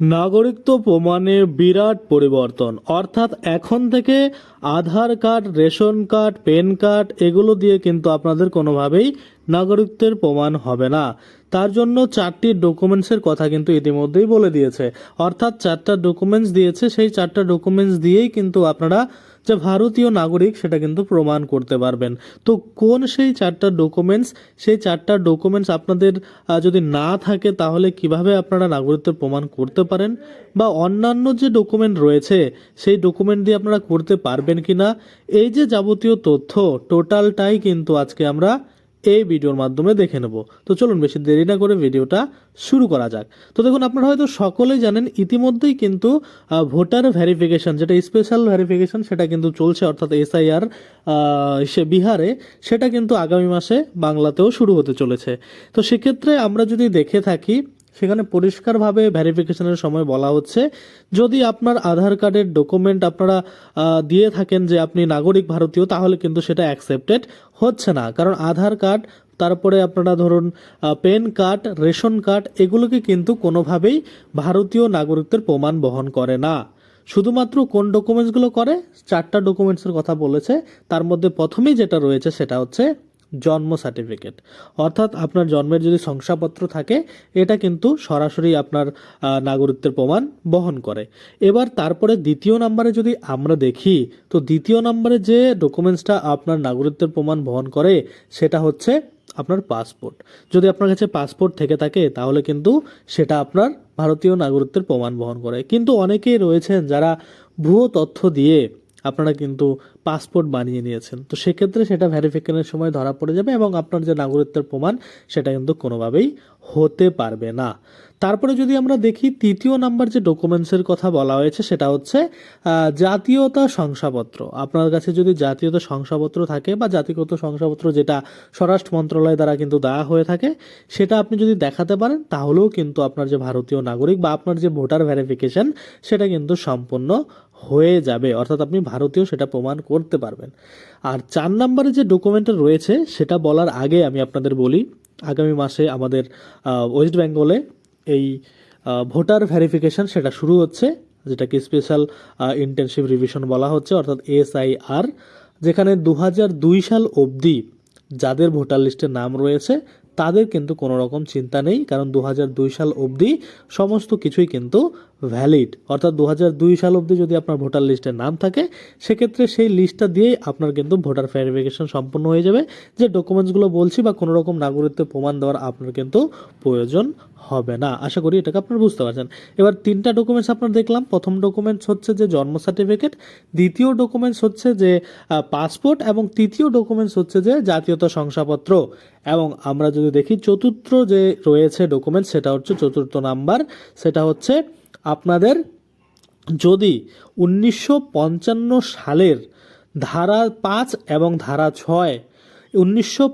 নাগরিকত্ব প্রমাণে বিরাট পরিবর্তন। অর্থাৎ এখন থেকে Aadhaar card, ration card PAN card, এগুলো দিয়ে কিন্তু আপনাদের কোনোভাবেই নাগরিকত্বের প্রমাণ হবে না। তার জন্য চারটি ডকুমেন্টসের কথা কিন্তু ইতিমধ্যেই বলে দিয়েছে। অর্থাৎ চারটা ডকুমেন্টস দিয়েছে, সেই চারটা ডকুমেন্টস দিয়েই কিন্তু আপনারা যে ভারতীয় নাগরিক সেটা কিন্তু প্রমাণ করতে পারবেন। তো কোন সেই চারটা ডকুমেন্টস, সেই চারটা ডকুমেন্টস আপনাদের যদি না থাকে তাহলে কীভাবে আপনারা নাগরিকত্বের প্রমাণ করতে পারেন? বা অন্যান্য যে ডকুমেন্ট রয়েছে, সেই ডকুমেন্ট দিয়ে আপনারা করতে পারবেন কি না এই যে যাবতীয় তথ্য, টোটালটাই কিন্তু আজকে আমরা এই ভিডিওর মাধ্যমে দেখে নেব। তো চলুন বেশি দেরি না করে ভিডিওটা শুরু করা যাক। তো দেখুন, আপনারা হয়তো সকলেই জানেন, ইতিমধ্যেই কিন্তু ভোটার ভেরিফিকেশন, যেটা স্পেশাল ভেরিফিকেশন সেটা কিন্তু চলছে, অর্থাৎ এসআইআর সে বিহারে, সেটা কিন্তু আগামী মাসে বাংলাতেও শুরু হতে চলেছে। তো সেক্ষেত্রে আমরা যদি দেখে থাকি সেখানে পরিষ্কারভাবে ভেরিফিকেশনের সময় বলা হচ্ছে। যদি আপনার আধার কার্ডের ডকুমেন্ট আপনারা দিয়ে থাকেন যে আপনি নাগরিক ভারতীয়, তাহলে কিন্তু সেটা অ্যাকসেপ্টেড হচ্ছে না। কারণ আধার কার্ড, তারপরে আপনারা ধরুন পেন কার্ড, রেশন কার্ড, এগুলোকে কিন্তু কোনোভাবেই ভারতীয় নাগরিকদের প্রমাণ বহন করে না। শুধুমাত্র কোন ডকুমেন্টসগুলো করে? চারটা ডকুমেন্টসের কথা বলেছে। তার মধ্যে প্রথমেই যেটা রয়েছে সেটা হচ্ছে জন্ম সার্টিফিকেট অর্থাৎ আপনার জন্মের যদি শংসাপত্র থাকে, এটা কিন্তু সরাসরি আপনার নাগরিকত্বের প্রমাণ বহন করে। এবার তারপরে দ্বিতীয় নম্বরে যদি আমরা দেখি, তো দ্বিতীয় নম্বরে যে ডকুমেন্টসটা আপনার নাগরিকত্বের প্রমাণ বহন করে, সেটা হচ্ছে আপনার পাসপোর্ট যদি আপনার কাছে পাসপোর্ট থেকে থাকে, তাহলে কিন্তু সেটা আপনার ভারতীয় নাগরিকত্বের প্রমাণ বহন করে। কিন্তু অনেকেই রয়েছেন যারা ভুয়ো তথ্য দিয়ে আপনারা কিন্তু পাসপোর্ট বানিয়ে নিয়েছেন। তো সেক্ষেত্রে সেটা ভেরিফিকেশনের সময় ধরা পড়ে যাবে এবং আপনার যে নাগরিকত্বের প্রমাণ, সেটা কিন্তু কোনোভাবেই হতে পারবে না। তারপরে যদি আমরা দেখি, তৃতীয় নাম্বার যে ডকুমেন্টসের কথা বলা হয়েছে, সেটা হচ্ছে জাতীয়তা শংসাপত্র। আপনার কাছে যদি জাতীয়তা শংসাপত্র থাকে বা জাতিগত শংসাপত্র যেটা স্বরাষ্ট্র মন্ত্রণালয় দ্বারা কিন্তু দেওয়া হয়ে থাকে, সেটা আপনি যদি দেখাতে পারেন, তাহলেও কিন্তু আপনার যে ভারতীয় নাগরিক বা আপনার যে ভোটার ভেরিফিকেশন সেটা কিন্তু সম্পূর্ণ হয়ে যাবে, অর্থাৎ আপনি ভারতীয় সেটা প্রমাণ করতে পারবেন। আর চার নম্বরে যে ডকুমেন্টটা রয়েছে, সেটা বলার আগে আমি আপনাদের বলি, আগামী মাসে আমাদের ওয়েস্ট বেঙ্গলে এই ভোটার ভেরিফিকেশন সেটা শুরু হচ্ছে, যেটাকে স্পেশাল ইন্টেনসিভ রিভিশন বলা হচ্ছে, অর্থাৎ এসআইআর যেখানে দু দুই সাল অবধি যাদের ভোটার লিস্টে নাম রয়েছে, তাদের কিন্তু কোনো রকম চিন্তা নেই, কারণ দু সাল অবধি সমস্ত কিছুই কিন্তু ভ্যালিড অর্থাৎ দু সাল অবধি যদি আপনার ভোটার লিস্টে নাম থাকে, সেক্ষেত্রে সেই লিস্টটা দিয়েই আপনার কিন্তু ভোটার ভেরিফিকেশন সম্পন্ন হয়ে যাবে। যে ডকুমেন্টসগুলো বলছি বা কোনো রকম নাগরিকত্বের প্রমাণ দেওয়ার আপনার কিন্তু প্রয়োজন হবে না। আশা করি এটাকে আপনারা বুঝতে পারছেন। এবার তিনটা ডকুমেন্টস আপনার দেখলাম। প্রথম ডকুমেন্টস হচ্ছে যে জন্ম সার্টিফিকেট দ্বিতীয় ডকুমেন্টস হচ্ছে যে পাসপোর্ট এবং তৃতীয় ডকুমেন্টস হচ্ছে যে জাতীয়তা শংসাপত্র। এবং আমরা যদি দেখি, চতুর্থ যে রয়েছে ডকুমেন্টস সেটা হচ্ছে চতুর্থ নাম্বার সেটা হচ্ছে আপনাদের যদি উনিশশো পঞ্চান্ন সালের ধারা পাঁচ এবং ধারা ছয়, উনিশশো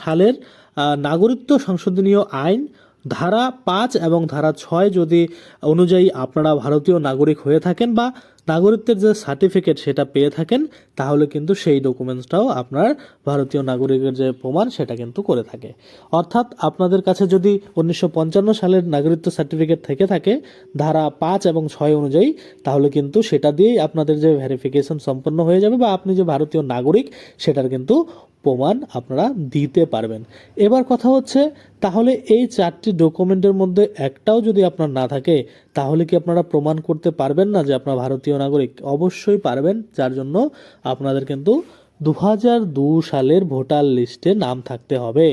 সালের নাগরিকত্ব সংশোধনীয় আইন, ধারা পাঁচ এবং ধারা ছয় যদি অনুযায়ী আপনারা ভারতীয় নাগরিক হয়ে থাকেন বা নাগরিকত্বের যে সার্টিফিকেট সেটা পেয়ে থাকেন, তাহলে কিন্তু সেই ডকুমেন্টসটাও আপনার ভারতীয় নাগরিকের যে প্রমাণ সেটা কিন্তু করে থাকে। অর্থাৎ আপনাদের কাছে যদি উনিশশো পঞ্চান্ন সালের নাগরিকত্ব সার্টিফিকেট থেকে থাকে, ধারা পাঁচ এবং ছয় অনুযায়ী, তাহলে কিন্তু সেটা দিয়েই আপনাদের যে ভেরিফিকেশন সম্পন্ন হয়ে যাবে বা আপনি যে ভারতীয় নাগরিক, সেটার কিন্তু প্রমাণ আপনারা দিতে পারবেন। এবার কথা হচ্ছে, তাহলে এই চারটি ডকুমেন্টের মধ্যে একটাও যদি আপনার না থাকে, তাহলে কি আপনারা প্রমাণ করতে পারবেন না যে আপনার ভারতীয় নাগরিক অবশ্যই পারবেন, যার জন্য আপনাদের কিন্তু দু হাজার দু সালের ভোটার লিস্টে নাম থাকতে হবে।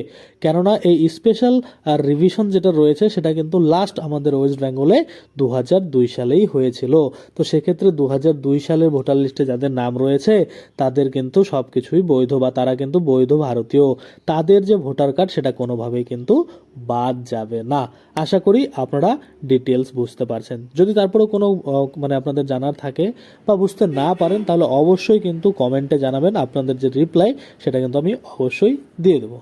কেননা এই স্পেশাল রিভিশন যেটা রয়েছে, সেটা কিন্তু লাস্ট আমাদের ওয়েস্ট বেঙ্গলে দু হাজার দুই সালেই হয়েছিল। তো সেক্ষেত্রে দু হাজার দুই সালের ভোটার লিস্টে যাদের নাম রয়েছে, তাদের কিন্তু সব কিছুই বৈধ বা তারা কিন্তু বৈধ ভারতীয়। তাদের যে ভোটার কার্ড, সেটা কোনোভাবেই কিন্তু বাদ যাবে না। আশা করি আপনারা ডিটেলস বুঝতে পারছেন। যদি তারপরেও কোনো মানে আপনাদের জানার থাকে বা বুঝতে না পারেন, তাহলে অবশ্যই কিন্তু কমেন্টে জানাবেন। আপনাদের যে রিপ্লাই সেটা কিন্তু আমি অবশ্যই দিয়ে দেবো।